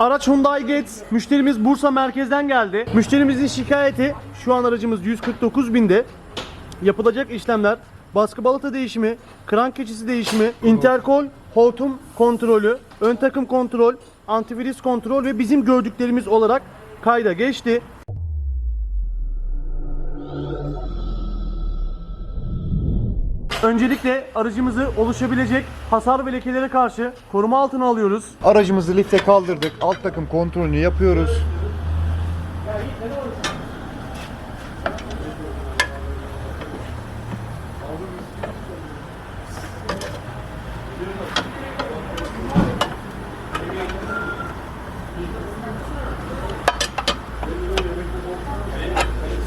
Araç Hyundai Getz. Müşterimiz Bursa merkezden geldi. Müşterimizin şikayeti şu an aracımız 149 binde. Yapılacak işlemler baskı balata değişimi, krank keçisi değişimi, interkol, hortum kontrolü, ön takım kontrol, antivirüs kontrol ve bizim gördüklerimiz olarak kayda geçti. Öncelikle aracımızı oluşabilecek hasar ve lekelere karşı koruma altına alıyoruz. Aracımızı lifte kaldırdık. Alt takım kontrolünü yapıyoruz.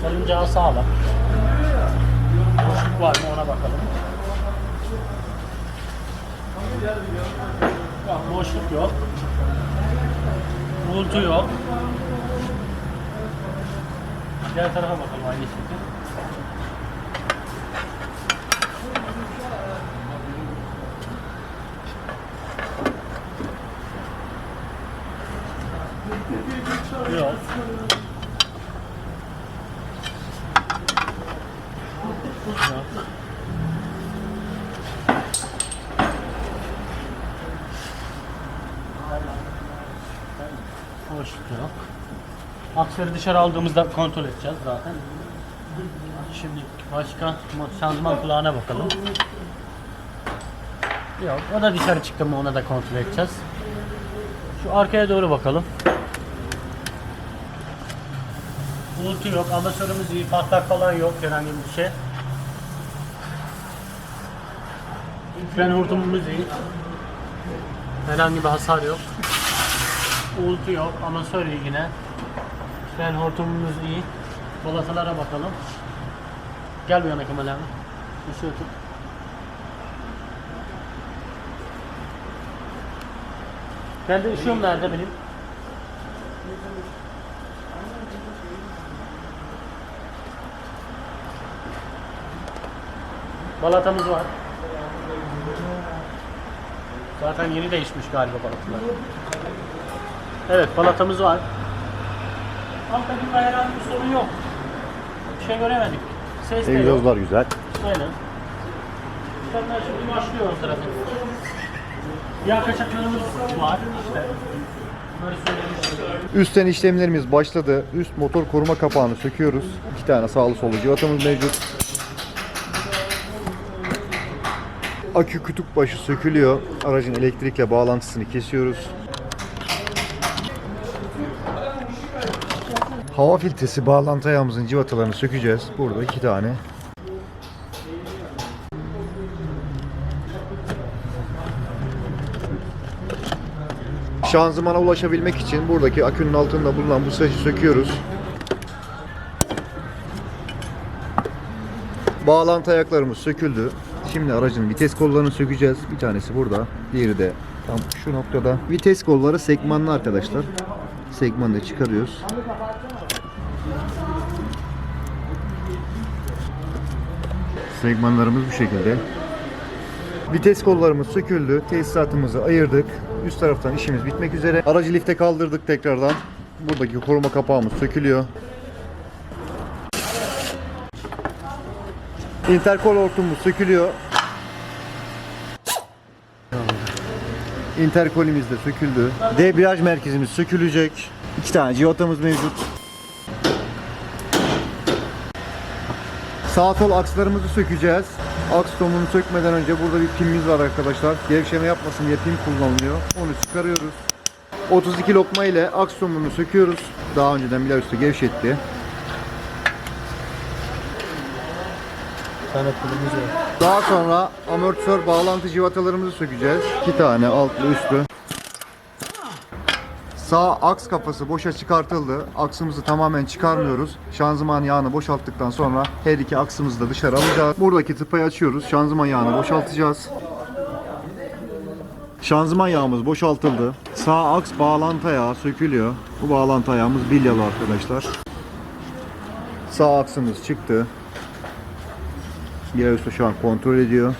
Salıncağı sağlam. Boşluk var mı ona bakalım. Yok, boşluk yok. Uğultu yok. Diğer tarafa bakalım aynı şekilde. Yok. Yok. Boşluk yok. Aksları dışarı aldığımızda kontrol edeceğiz zaten. Şimdi başka şanzıman kulağına bakalım. Yok, o da dışarı çıktı mı ona da kontrol edeceğiz. Şu arkaya doğru bakalım. Uğultu yok, amatörümüz iyi, patlak falan yok herhangi bir şey. Fren hortumumuz iyi. Herhangi bir hasar yok. Uğultu yok, amatör iyi yine. Fren hortumumuz iyi. Balatalara bakalım. Gel bir yana Kemal abi. Bir şey tut. Ben de ışığım nerede benim? Balatamız var. Zaten yeni değişmiş galiba balatalar. Evet balatamız var. Alt takımda herhangi bir sorun yok. Bir şey göremedik. Ses de yok. Egzozlar güzel. Aynen. İşlemler şimdi başlıyor o sırada. Yağ kaçaklarımız var işte. Söylemiştim. Üstten işlemlerimiz başladı. Üst motor koruma kapağını söküyoruz. İki tane sağlı sollu cıvatamız mevcut. Akü kütük başı sökülüyor. Aracın elektrikle bağlantısını kesiyoruz. Hava filtresi bağlantı ayağımızın cıvatalarını sökeceğiz. Burada iki tane. Şanzımana ulaşabilmek için buradaki akünün altında bulunan bu saçı söküyoruz. Bağlantı ayaklarımız söküldü. Şimdi aracın vites kollarını sökeceğiz. Bir tanesi burada, diğeri de tam şu noktada. Vites kolları sekmanlı arkadaşlar. Sekmanı da çıkarıyoruz. Segmanlarımız bu şekilde. Vites kollarımız söküldü. Tesisatımızı ayırdık. Üst taraftan işimiz bitmek üzere. Aracı lifte kaldırdık tekrardan. Buradaki koruma kapağımız sökülüyor. Interkol hortumumuz sökülüyor. Interkolimiz de söküldü. Debriyaj merkezimiz sökülecek. İki tane civatamız mevcut. Sağ sol akslarımızı sökeceğiz. Aks tomunu sökmeden önce burada bir pimimiz var arkadaşlar. Gevşeme yapmasın diye pim kullanılıyor. Onu çıkarıyoruz. 32 lokma ile aks tomunu söküyoruz. Daha önceden bile üstü gevşetti. Bir tane kulumuz var. Daha sonra amortisör bağlantı civatalarımızı sökeceğiz. İki tane altlı üstlü. Sağ aks kafası boşa çıkartıldı. Aksımızı tamamen çıkarmıyoruz. Şanzıman yağını boşalttıktan sonra her iki aksımızı da dışarı alacağız. Buradaki tıpayı açıyoruz. Şanzıman yağını boşaltacağız. Şanzıman yağımız boşaltıldı. Sağ aks bağlantı ayağı sökülüyor. Bu bağlantı ayağımız bilyalı arkadaşlar. Sağ aksımız çıktı. Bir usta şu an kontrol ediyor.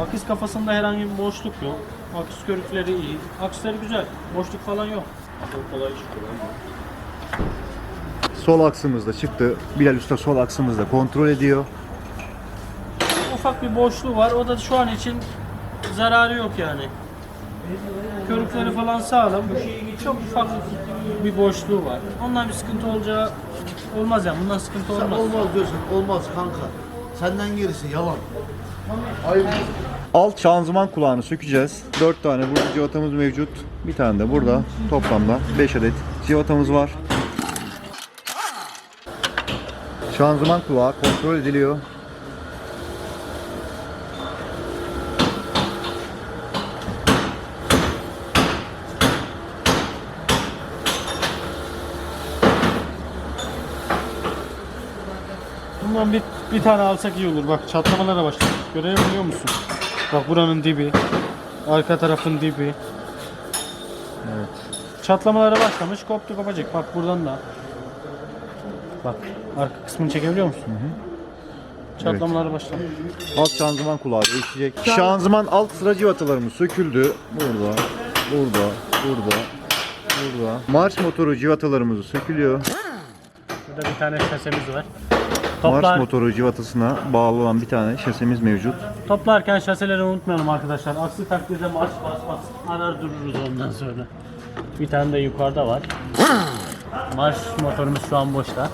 Akış kafasında herhangi bir boşluk yok. Aküs körükleri iyi. Aküsleri güzel. Boşluk falan yok. Sol aksımızda çıktı. Bilal Usta sol aksımızda kontrol ediyor. Ufak bir boşluğu var. O da şu an için zararı yok yani. Körükleri falan sağlam. Çok ufak bir boşluğu var. Ondan bir sıkıntı olacağı olmaz yani. Bundan sıkıntı Sen olmaz. olmaz diyorsun. Olmaz kanka. Senden gerisi yalan. Alt şanzıman kulağını sökeceğiz. 4 tane burada civatamız mevcut. Bir tane de burada. Toplamda 5 adet civatamız var. Şanzıman kulağı kontrol ediliyor. Bundan bir, bir tane alsak iyi olur. Bak çatlamalara başladı. Görebiliyor musun? Bak buranın dibi. Arka tarafın dibi. Evet. Çatlamalara başlamış. Koptu kopacak. Bak buradan da. Bak arka kısmını çekebiliyor musun? Çatlamalara başlamış. Alt şanzıman kulağı değişecek. Şanzıman alt sıra civatalarımız söküldü. Burada, burada, burada, burada. Marş motoru civatalarımız sökülüyor. Burada bir tane şasemiz var. Marş Toplar, motoru civatasına bağlı olan bir tane şasemiz mevcut. toplarken şaseleri unutmayalım arkadaşlar. Aksi takdirde marş basmaz. Arar dururuz ondan sonra. Bir tane de yukarıda var. Marş motorumuz şu an boşta.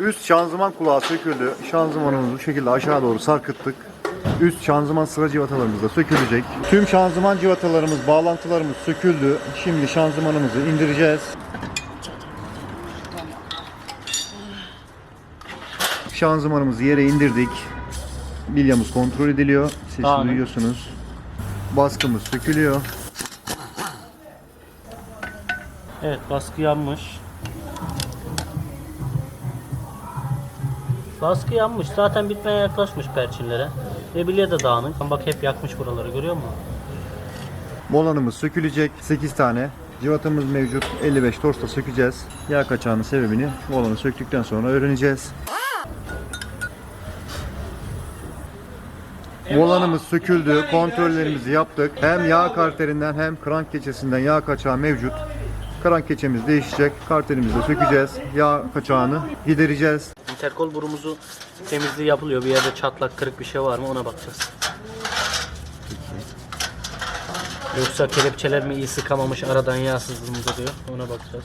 Üst şanzıman kulağı söküldü. Şanzımanımızı bu şekilde aşağı doğru sarkıttık. Üst şanzıman sıra civatalarımız da sökülecek. Tüm şanzıman civatalarımız, bağlantılarımız söküldü. Şimdi şanzımanımızı indireceğiz. Şanzımanımızı yere indirdik. Bilyamız kontrol ediliyor. Sesi Tamam. duyuyorsunuz. Baskımız sökülüyor. Evet baskı yanmış. Baskı yanmış. Zaten bitmeye yaklaşmış perçinlere. Ve bilye de dağınık. Bak hep yakmış buraları görüyor musun? Volanımız sökülecek. 8 tane. Civatamız mevcut. 55 torsta sökeceğiz. Yağ kaçağının sebebini volanı söktükten sonra öğreneceğiz. Volanımız söküldü. Kontrollerimizi yaptık. Hem yağ karterinden hem krank keçesinden yağ kaçağı mevcut. Krank keçemiz değişecek. Karterimizi de sökeceğiz. Yağ kaçağını gidereceğiz. Interkol burumuzu temizliği yapılıyor. Bir yerde çatlak kırık bir şey var mı ona bakacağız. Yoksa kelepçeler mi iyi sıkamamış aradan yağ sızdığımızda diyor. Ona bakacağız.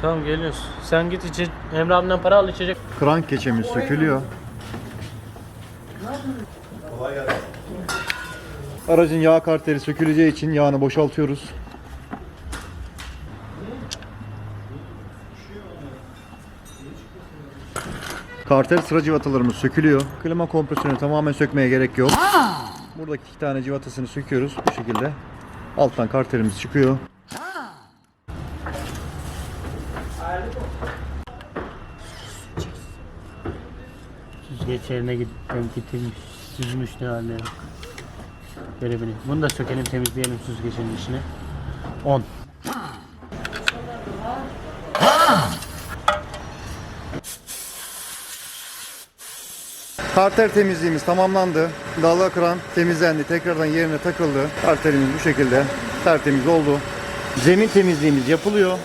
Tamam geliyoruz. Sen git içe Emre abimden para al içecek. Krank keçemiz sökülüyor. Aracın yağ karteri söküleceği için yağını boşaltıyoruz. Karter sıra civatalarımız sökülüyor. Klima kompresörünü tamamen sökmeye gerek yok. Buradaki iki tane civatasını söküyoruz bu şekilde. Alttan karterimiz çıkıyor. Süzgeç yerine gittim getirmiş. Süzmüş ne halde. Görebilirim. Bunu da sökelim temizleyelim süzgecin içine. 10. Karter temizliğimiz tamamlandı. Dalga kran temizlendi. Tekrardan yerine takıldı. Karterimiz bu şekilde tertemiz oldu. Zemin temizliğimiz yapılıyor.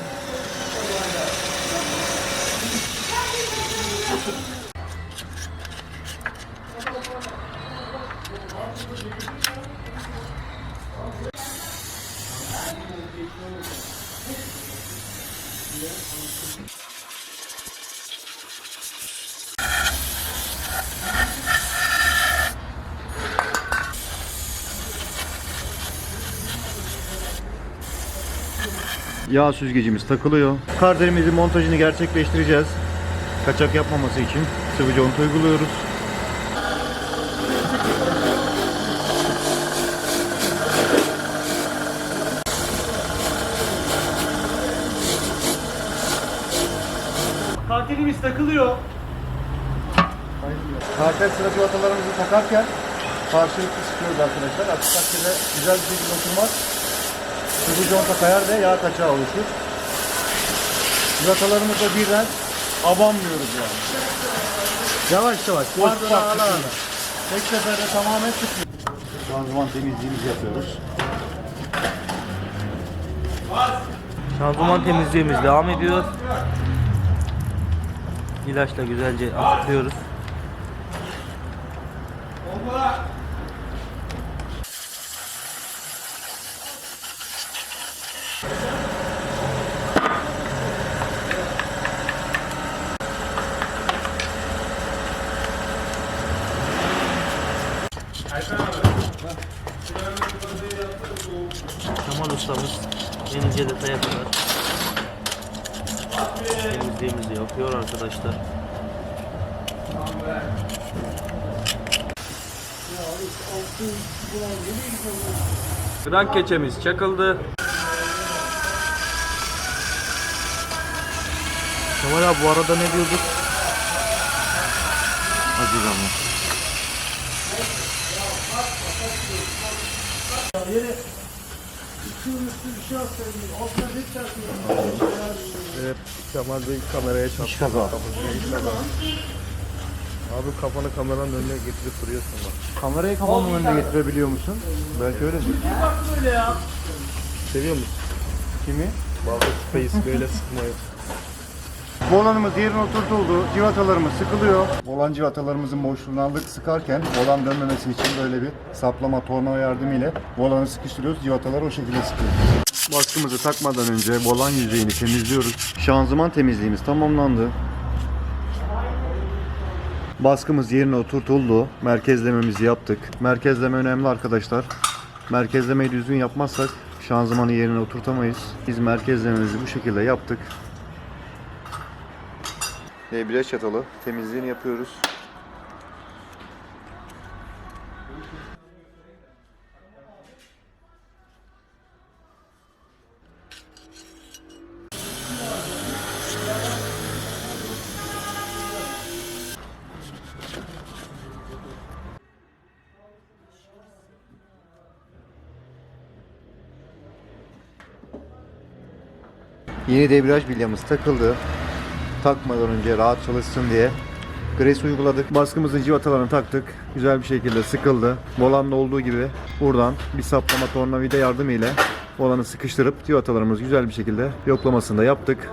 Yağ süzgecimiz takılıyor. Karterimizin montajını gerçekleştireceğiz. Kaçak yapmaması için sıvı conta uyguluyoruz. Kartelimiz takılıyor. Kartel sıra civatalarımızı takarken karşılıklı sıkıyoruz arkadaşlar. Aksi takdirde güzel bir şekilde oturmaz. Sıvı conta kayar ve yağ kaçağı oluşur. Civatalarımızda birden abanmıyoruz yani. Yavaş yavaş. Tek seferde tamamen sıkmıyoruz. şanzıman temizliğimizi yapıyoruz. Şanzıman temizliğimiz devam ediyor. İlaçla güzelce akıtıyoruz. İnce detaya kadar temizliğimizi yapıyor arkadaşlar. Krank keçemiz çakıldı. Kemal abi bu arada ne diyorduk? Aziz ama. Evet, Kemal Bey kameraya çarptı. kaza. Abi kafanı kameranın önüne getirip duruyorsun bak. Kamerayı kafamın önüne getirebiliyor musun? Belki öyledir. Seviyor musun? Kimi? Bazı space böyle sıkmayı. Volanımız yerine oturtuldu. Civatalarımız sıkılıyor. Volan civatalarımızın boşluğunu aldık sıkarken volan dönmemesi için böyle bir saplama torna yardımıyla volanı sıkıştırıyoruz. Civataları o şekilde sıkıyoruz. Baskımızı takmadan önce volan yüzeyini temizliyoruz. Şanzıman temizliğimiz tamamlandı. Baskımız yerine oturtuldu. Merkezlememizi yaptık. Merkezleme önemli arkadaşlar. Merkezlemeyi düzgün yapmazsak şanzımanı yerine oturtamayız. Biz merkezlememizi bu şekilde yaptık. Debriyaj çatalı temizliğini yapıyoruz. Yeni debriyaj bilyamız takıldı. Takmadan önce rahat çalışsın diye gres uyguladık. Baskımızın civatalarını taktık. Güzel bir şekilde sıkıldı. Volanda olduğu gibi buradan bir saplama tornavida yardımıyla volanı sıkıştırıp civatalarımızı güzel bir şekilde yoklamasını da yaptık.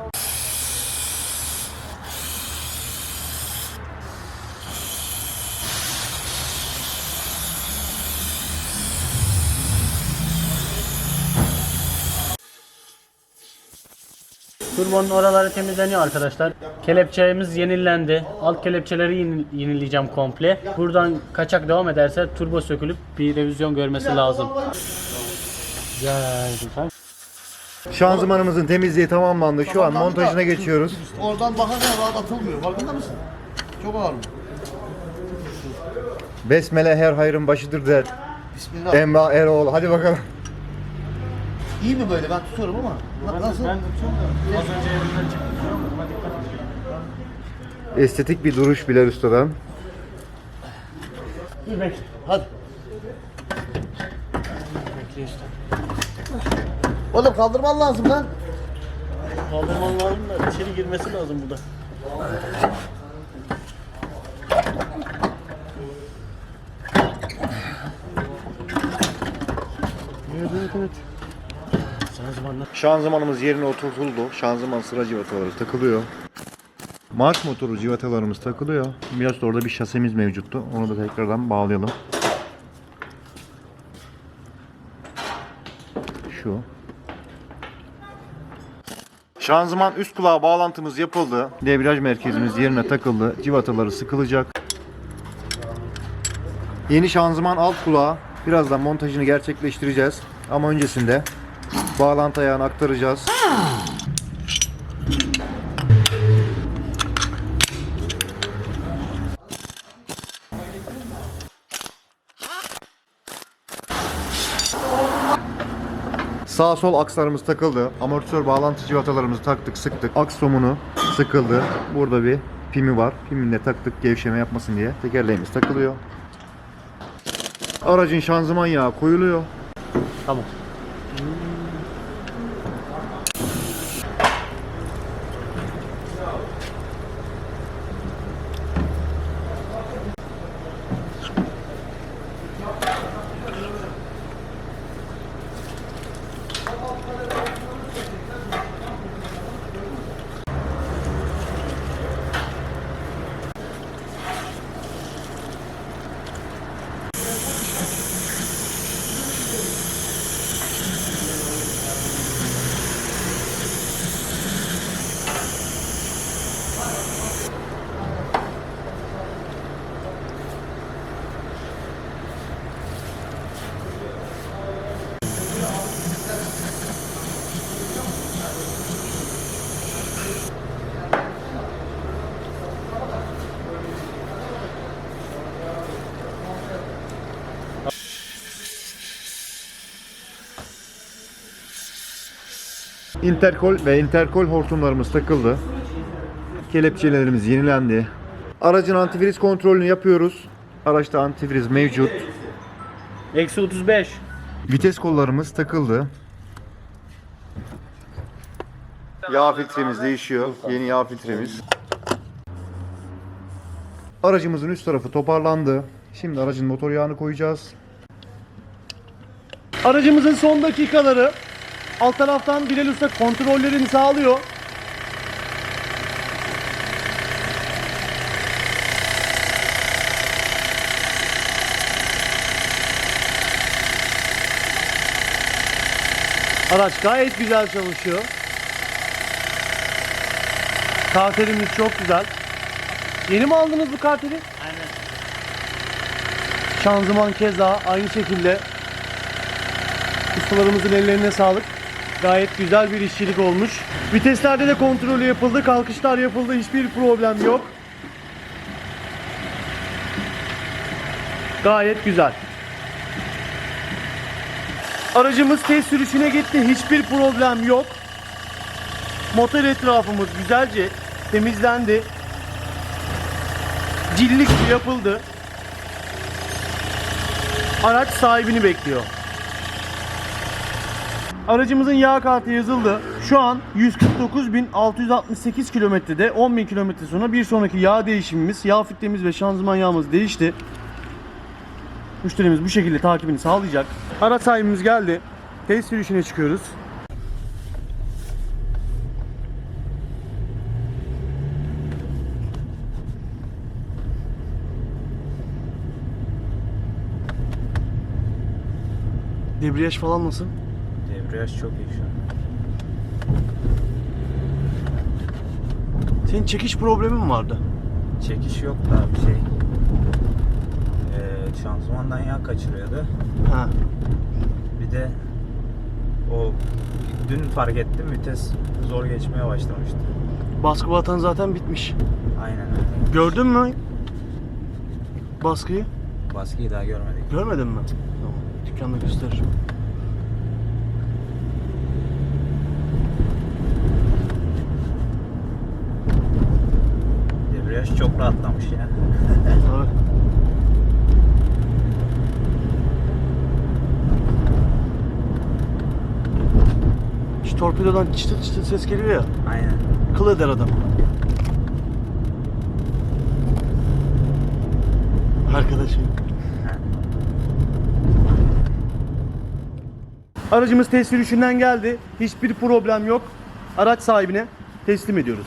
Turbonun oraları temizleniyor arkadaşlar. Kelepçemiz yenilendi. Alt kelepçeleri yeni- yenileyeceğim komple. Buradan kaçak devam ederse turbo sökülüp bir revizyon görmesi lazım. Güzel. Şanzımanımızın temizliği tamamlandı. Şu an montajına geçiyoruz. Oradan bakarken rahat atılmıyor. Farkında mısın? Çok ağır mı? Besmele her hayrın başıdır der. Bismillah. Emrah Eroğlu. Hadi bakalım. İyi mi böyle? Ben tutuyorum ama. Na- Nasıl? Ben tutuyorum da az önce elimden çıktı. Buna dikkat et. Estetik bir duruş Bilal Usta'dan. Bir bekle. Hadi. Bekle işte. Oğlum kaldırman lazım lan. Kaldırman lazım da içeri girmesi lazım burada. Evet evet evet. Zamanla Şanzımanımız yerine oturtuldu. Şanzıman sıra civataları takılıyor. Marş motoru civatalarımız takılıyor. Biraz da orada bir şasemiz mevcuttu. Onu da tekrardan bağlayalım. Şu. Şanzıman üst kulağı bağlantımız yapıldı. Debriyaj merkezimiz yerine takıldı. Civataları sıkılacak. Yeni şanzıman alt kulağı. Birazdan montajını gerçekleştireceğiz. Ama öncesinde bağlantı ayağını aktaracağız. Sağ sol akslarımız takıldı. Amortisör bağlantı civatalarımızı taktık, sıktık. Aks somunu sıkıldı. Burada bir pimi var. Pimini taktık gevşeme yapmasın diye. Tekerleğimiz takılıyor. Aracın şanzıman yağı koyuluyor. Tamam. Interkol ve interkol hortumlarımız takıldı. Kelepçelerimiz yenilendi. Aracın antifriz kontrolünü yapıyoruz. Araçta antifriz mevcut. Eksi 35. Vites kollarımız takıldı. Yağ filtremiz değişiyor. Yeni yağ filtremiz. Aracımızın üst tarafı toparlandı. Şimdi aracın motor yağını koyacağız. Aracımızın son dakikaları alt taraftan Bilal Usta kontrollerini sağlıyor. Araç gayet güzel çalışıyor. Karterimiz çok güzel. Yeni mi aldınız bu karteri? Aynen. Şanzıman keza aynı şekilde Ustalarımızın ellerine sağlık. Gayet güzel bir işçilik olmuş. Viteslerde de kontrolü yapıldı. Kalkışlar yapıldı. Hiçbir problem yok. Gayet güzel. Aracımız test sürüşüne gitti. Hiçbir problem yok. Motor etrafımız güzelce temizlendi. Cillik yapıldı. Araç sahibini bekliyor. Aracımızın yağ kartı yazıldı. Şu an 149.668 kilometrede 10.000 kilometre sonra bir sonraki yağ değişimimiz, yağ filtremiz ve şanzıman yağımız değişti. Müşterimiz bu şekilde takibini sağlayacak. Araç sahibimiz geldi. Test sürüşüne çıkıyoruz. Debriyaj falan nasıl? Debriyaj çok iyi şu an. Senin çekiş problemin mi vardı? Çekiş yok da bir şey. Ee, şanzımandan yağ kaçırıyordu. Ha. Bir de o dün fark ettim vites zor geçmeye başlamıştı. Baskı batan zaten bitmiş. Aynen öyle. Gördün mü baskıyı? Baskıyı daha görmedik. Görmedin mi? Tamam. Dükkanda gösteririm. Çok rahatlamış ya. Şu torpidodan çıtır çıtır ses geliyor ya. Aynen. Kıl eder adam. Arkadaşım. Aracımız test sürüşünden geldi. Hiçbir problem yok. Araç sahibine teslim ediyoruz.